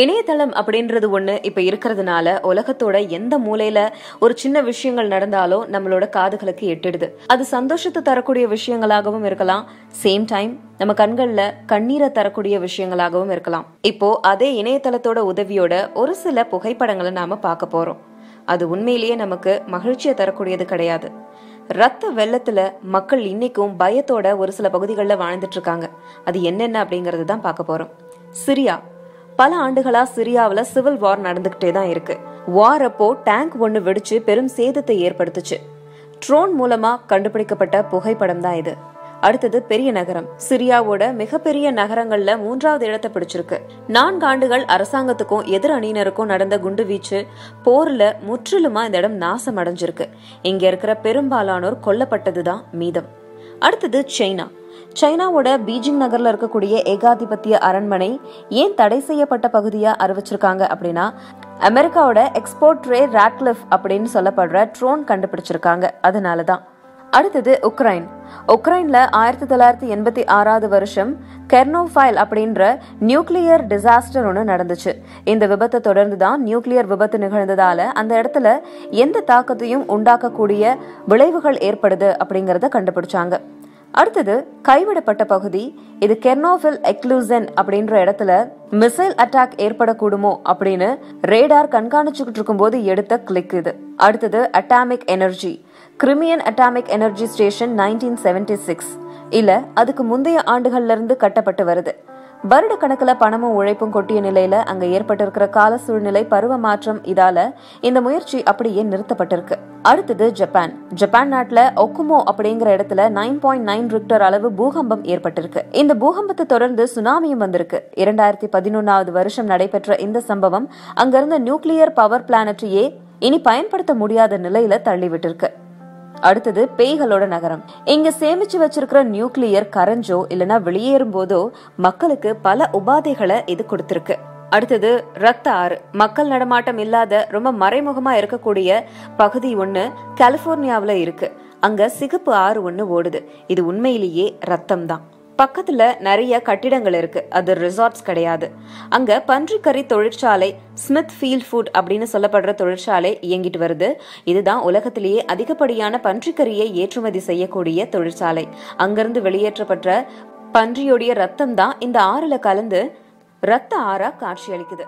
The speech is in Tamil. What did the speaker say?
இணையதளம் அப்படின்றது ஒண்ணு இப்ப இருக்கிறதுனால உலகத்தோட எந்த மூலையில ஒரு சின்ன விஷயங்கள் நடந்தாலும் நம்மளோட காதுகளுக்கு எட்டிடுது. அது சந்தோஷத்தை தரக்கூடிய விஷயங்களாகவும் இருக்கலாம். சேம் டைம் நம்ம கண்கள்ல கண்ணீரை தரக்கூடிய விஷயங்களாகவும் இருக்கலாம். இப்போ அதே இணையதளத்தோட உதவியோட ஒரு சில புகைப்படங்களை நாம பார்க்க போறோம். அது உண்மையிலேயே நமக்கு மகிழ்ச்சியை தரக்கூடியது கிடையாது. ரத்த வெள்ளத்துல மக்கள் இன்னைக்கும் பயத்தோட ஒரு சில பகுதிகளில் வாழ்ந்துட்டு இருக்காங்க. அது என்னென்ன அப்படிங்கறது தான் பார்க்க போறோம். சிரியா பல ஆண்டுகளா சிரியாவில் சிவில் வார் நடந்துகிட்டே தான் இருக்கு. வார் அப்போ டேங்க் ஒன்று வெடிச்சு பெரும் சேதத்தை ஏற்படுத்துச்சு. ட்ரோன் மூலமா கண்டுபிடிக்கப்பட்ட புகைப்படம் தான் இது. அடுத்தது பெரிய நகரம். சிரியாவோட மிகப்பெரிய நகரங்கள்ல மூன்றாவது இடத்தை பிடிச்சிருக்கு. நான்கு ஆண்டுகள் அரசாங்கத்துக்கும் எதிர் அணியினருக்கும் நடந்த குண்டு வீச்சு போர்ல முற்றிலுமா இந்த இடம் நாசம் அடைஞ்சிருக்கு இங்க இருக்கிற பெரும்பாலானோர் கொல்லப்பட்டதுதான் மீதம். அடுத்தது சைனா. சைனாவோட பீஜிங் நகர்ல இருக்கக்கூடிய ஏகாதிபத்திய அரண்மனை ஏன் தடை செய்யப்பட்ட பகுதியா அறிவிச்சிருக்காங்க அப்படின்னா அமெரிக்காவோட எக்ஸ்போர்ட் ரே ராக்லிஃப் அப்படின்னு சொல்லப்படுற ட்ரோன் கண்டுபிடிச்சிருக்காங்க. அதனாலதான். அடுத்தது உக்ரைன். உக்ரைன்ல ஆயிரத்தி தொள்ளாயிரத்தி எண்பத்தி ஆறாவது வருஷம் கெர்னோஃபைல் அப்படின்ற நியூக்ளியர் டிசாஸ்டர் ஒன்று நடந்துச்சு. இந்த விபத்தை தொடர்ந்து தான் நியூக்ளியர் விபத்து நிகழ்ந்ததால அந்த இடத்துல எந்த தாக்கத்தையும் உண்டாக்கக்கூடிய விளைவுகள் ஏற்படுது அப்படிங்கறத கண்டுபிடிச்சாங்க. அடுத்தது கைவிடப்பட்ட பகுதி இது கெர்னோஃபில் எக்லூசன் அப்படின்ற இடத்துல மிசைல் அட்டாக் ஏற்படக்கூடுமோ அப்படின்னு ரேடார் கண்காணிச்சுக்கிட்டு இருக்கும்போது எடுத்த கிளிக் இது. அடுத்தது atomic energy Crimean atomic energy station nineteen seventy six இல்ல அதுக்கு முந்தைய ஆண்டுகள்ல இருந்து கட்டப்பட்டு வருது. வருட கணக்கில் பணமும் உழைப்பும் கொட்டிய நிலையில அங்க ஏற்பட்டிருக்கிற கால சூழ்நிலை பருவ மாற்றம் இதால இந்த முயற்சி அப்படியே நிறுத்தப்பட்டிருக்கு. அடுத்தது ஜப்பான். ஜப்பான் நாட்டுல ஒக்குமோ அப்படிங்கிற இடத்துல நைன் பாயிண்ட் நைன் ரிக்டர் அளவு பூகம்பம் ஏற்பட்டிருக்கு. இந்த பூகம்பத்தை தொடர்ந்து சுனாமியும் வந்திருக்கு. இரண்டாயிரத்தி பதினொன்னாவது வருஷம் நடைபெற்ற இந்த சம்பவம் அங்கிருந்த நியூக்ளியர் பவர் பிளானட்டையே இனி பயன்படுத்த முடியாத நிலையில தள்ளிவிட்டிருக்கு. அடுத்தது பேய்களோட நகரம். இங்க சேமிச்சு வச்சிருக்கிற நியூக்ளியர் கரைஞ்சோ இல்லனா வெளியேறும் போதோ மக்களுக்கு பல உபாதைகளை இது கொடுத்திருக்கு. அடுத்தது ரத்த ஆறு. மக்கள் நடமாட்டம் இல்லாத ரொம்ப மறைமுகமா இருக்கக்கூடிய பகுதி ஒண்ணு கலிபோர்னியாவுல இருக்கு. அங்க சிகப்பு ஆறு ஒண்ணு ஓடுது. இது உண்மையிலேயே ரத்தம் தான் பக்கத்துல நிறைய கட்டிடங்கள் இருக்கு. அது ரிசார்ட்ஸ் கிடையாது. அங்க பன்றிக்கறி தொழிற்சாலை ஸ்மித் ஃபீல்ட் ஃபுட் அப்படின்னு சொல்லப்படுற தொழிற்சாலை இயங்கிட்டு வருது. இதுதான் உலகத்திலேயே அதிகப்படியான பன்றிக்கறியை ஏற்றுமதி செய்யக்கூடிய தொழிற்சாலை. அங்கிருந்து வெளியேற்றப்பட்ட பன்றியோடைய ரத்தம் தான் இந்த ஆறுல கலந்து ரத்த ஆறா காட்சியளிக்குது.